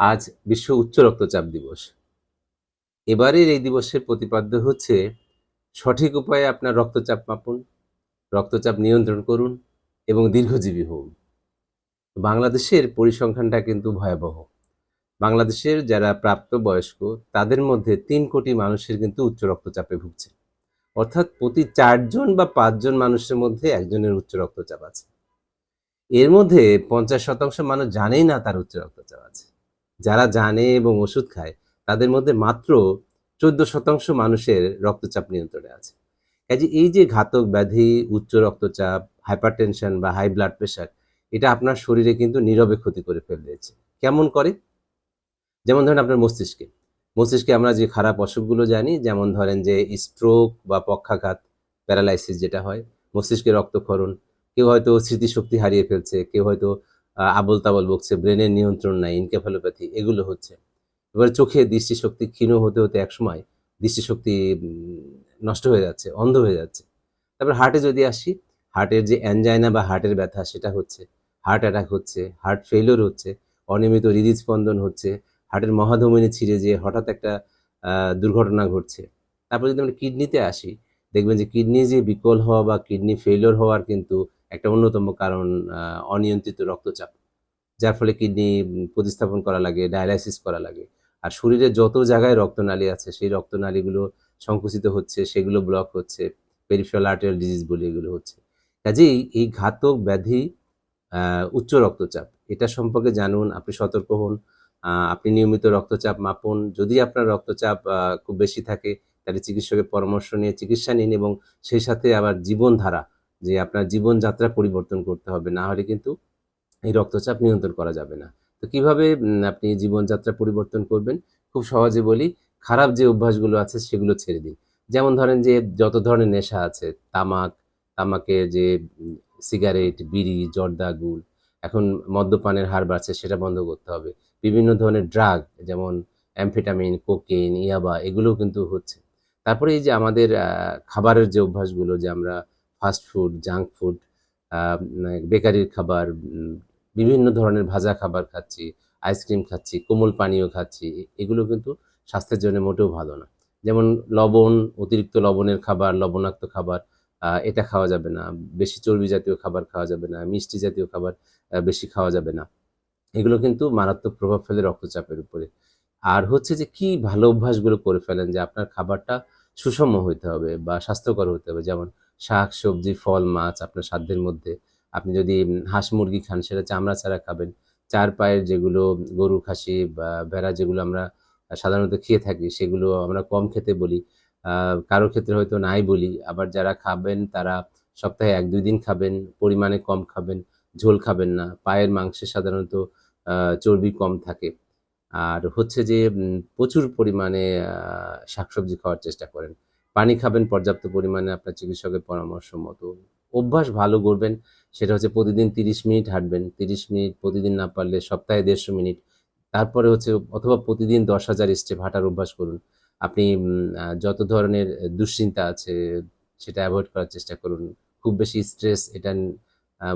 আজ বিশ্ব উচ্চ রক্তচাপ দিবস। এবারের এই দিবসের প্রতিপাদ্য হচ্ছে, সঠিক উপায়ে আপনার রক্তচাপ মাপুন, রক্তচাপ নিয়ন্ত্রণ করুন এবং দীর্ঘজীবী হন। বাংলাদেশের পরিসংখ্যানটা কিন্তু ভয়াবহ। বাংলাদেশের যারা প্রাপ্ত বয়স্ক তাদের মধ্যে তিন কোটি মানুষের কিন্তু উচ্চ রক্তচাপে ভুগছে। অর্থাৎ প্রতি চারজন বা পাঁচজন মানুষের মধ্যে একজনের উচ্চ রক্তচাপ আছে। এর মধ্যে পঞ্চাশ শতাংশ মানুষ জানেই না তার উচ্চ রক্তচাপ আছে। যারা জানে এবং ওষুধ খায়, তাদের মধ্যে মাত্র চোদ্দ শতাংশ মানুষের রক্তচাপ নিয়ন্ত্রণে আছে। কাজে এই যে ঘাতক ব্যাধি, উচ্চ রক্তচাপ হাইপারটেনশন বা হাই ব্লাড প্রেশার এটা আপনার শরীরে কিন্তু নীরবে ক্ষতি করে ফেলেছে। কেমন করে? যেমন ধরেন আপনার মস্তিষ্কে। মস্তিষ্কে আমরা যে খারাপ অসুখগুলো জানি, যেমন ধরেন যে স্ট্রোক বা পক্ষাঘাত প্যারালাইসিস যেটা হয়, মস্তিষ্কে রক্তক্ষরণ, কেউ হয়তো স্মৃতিশক্তি হারিয়ে ফেলছে, কেউ হয়তো আবল তাবল বকছে, ব্রেনের নিয়ন্ত্রণ নাই ইনকেফালোপ্যাথি এগুলো হচ্ছে। এবার চোখে দৃষ্টিশক্তি ক্ষীণ হতে হতে একসময় দৃষ্টিশক্তি নষ্ট হয়ে যাচ্ছে, অন্ধ হয়ে যাচ্ছে। তারপর হার্টে যদি আসি হার্টের যে অ্যানজাইনা বা হার্টের ব্যথা, সেটা হচ্ছে হার্ট অ্যাটাক হচ্ছে হার্ট ফেলিওর হচ্ছে, অনিয়মিত হৃদস্পন্দন হচ্ছে হার্টের মহাধমনী ছিঁড়ে যেয়ে হঠাৎ একটা দুর্ঘটনা ঘটছে। তারপর যদি আমরা কিডনিতে আসি, দেখবেন যে কিডনি যে বিকল হওয়া বা কিডনি ফেলিওর হওয়ার কিন্তু একটা অন্যতম কারণ অনিয়ন্ত্রিত রক্তচাপ, যার ফলে কিডনি প্রতিস্থাপন করা লাগে, ডায়ালাইসিস করা লাগে। আর শরীরে যত জায়গায় রক্তনালী আছে, সেই রক্তনালীগুলো সংকুচিত হচ্ছে, সেগুলো ব্লক হচ্ছে পেরিফেরাল আর্টেরিয়াল ডিজিজ বলে এগুলো হচ্ছে। কাজেই এই ঘাতক ব্যাধি উচ্চ রক্তচাপ, এটা সম্পর্কে জানুন, আপনি সতর্ক হন আপনি নিয়মিত রক্তচাপ মাপুন। যদি আপনার রক্তচাপ খুব বেশি থাকে, তাহলে চিকিৎসকের পরামর্শ নিয়ে চিকিৎসা নিন এবং সেই সাথে আবার জীবনধারা যে আপনার জীবনযাত্রা পরিবর্তন করতে হবে, না হলে কিন্তু এই রক্তচাপ নিয়ন্ত্রণ করা যাবে না। তো কীভাবে আপনি জীবনযাত্রা পরিবর্তন করবেন? খুব সহজে বলি, খারাপ যে অভ্যাসগুলো আছে সেগুলো ছেড়ে দিন। যেমন ধরেন যে যত ধরনের নেশা আছে, তামাক তামাকের যে সিগারেট, বিড়ি, জর্দা গুল এখন মদ্যপানের হার বাড়ছে, সেটা বন্ধ করতে হবে। বিভিন্ন ধরনের ড্রাগ, যেমন অ্যামফেটামিন কোকেন ইয়াবা, এগুলোও কিন্তু হচ্ছে। তারপরে এই যে আমাদের খাবারের যে অভ্যাসগুলো যে আমরা ফাস্ট ফুড, জাঙ্ক ফুড বেকারির খাবার বিভিন্ন ধরনের ভাজা খাবার খাচ্ছি, আইসক্রিম খাচ্ছি, কোমল পানীয় খাচ্ছি এগুলো কিন্তু স্বাস্থ্যের জন্য মোটেও ভালো না। যেমন লবণ, অতিরিক্ত লবণের খাবার, লবণাক্ত খাবার এটা খাওয়া যাবে না। বেশি চর্বি জাতীয় খাবার খাওয়া যাবে না, মিষ্টি জাতীয় খাবার বেশি খাওয়া যাবে না। এগুলো কিন্তু মারাত্মক প্রভাব ফেলে রক্তচাপের উপরে। আর হচ্ছে যে কি ভালো অভ্যাসগুলো করে ফেলেন যে আপনার খাবারটা সুষম হইতে হবে বা স্বাস্থ্যকর হতে হবে। যেমন শাক, সবজি, ফল, মাছ আপনার সাধ্যের মধ্যে। আপনি যদি হাঁস মুরগি খান, সেটা চামড়া ছাড়া খাবেন। চার পায়ের যেগুলো গরু খাসি বা ভেড়া যেগুলো আমরা সাধারণত খেয়ে থাকি, সেগুলো আমরা কম খেতে বলি। কারও ক্ষেত্রে হয়তো নাই বলি, আবার যারা খাবেন তারা সপ্তাহে এক, দুই দিন খাবেন, পরিমাণে কম খাবেন, ঝোল খাবেন না। পায়ের মাংসে সাধারণত চর্বি কম থাকে। আর হচ্ছে যে প্রচুর পরিমাণে শাকসবজি খাওয়ার চেষ্টা করেন। পানি খাবেন, পর্যাপ্ত পরিমাণে আপনার চিকিৎসকের পরামর্শ মতো। অভ্যাস ভালো করবেন, সেটা হচ্ছে প্রতিদিন তিরিশ মিনিট হাঁটবেন, তিরিশ মিনিট প্রতিদিন না পারলে সপ্তাহে দেড়শো মিনিট। তারপরে হচ্ছে অথবা প্রতিদিন দশ হাজার স্টেপ হাঁটার অভ্যাস করুন। আপনি যত ধরনের দুশ্চিন্তা আছে, সেটা অ্যাভয়েড করার চেষ্টা করুন। খুব বেশি স্ট্রেস, এটা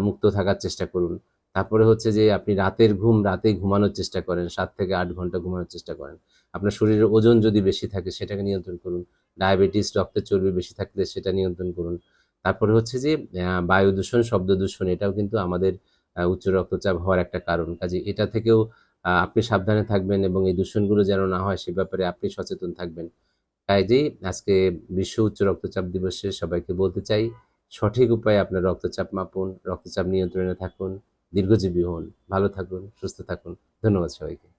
মুক্ত থাকার চেষ্টা করুন। তারপরে হচ্ছে যে আপনি রাতের ঘুম, রাতেই ঘুমানোর চেষ্টা করেন, সাত থেকে আট ঘণ্টা ঘুমানোর চেষ্টা করেন। আপনার শরীরের ওজন যদি বেশি থাকে, সেটাকে নিয়ন্ত্রণ করুন। ডায়াবেটিস, রক্তের চর্বি বেশি থাকলে সেটা নিয়ন্ত্রণ করুন। তারপরে হচ্ছে যে বায়ু দূষণ শব্দ দূষণ এটাও কিন্তু আমাদের উচ্চ রক্তচাপ হওয়ার একটা কারণ। কাজে এটা থেকেও আপনি সাবধানে থাকবেন এবং এই দূষণগুলো যেন না হয় সে ব্যাপারে আপনি সচেতন থাকবেন। কাজেই আজকে বিশ্ব উচ্চ রক্তচাপ দিবসে সবাইকে বলতে চাই, সঠিক উপায়ে আপনার রক্তচাপ মাপুন, রক্তচাপ নিয়ন্ত্রণে থাকুন, দীর্ঘজীবী হন। ভালো থাকুন, সুস্থ থাকুন। ধন্যবাদ সবাইকে।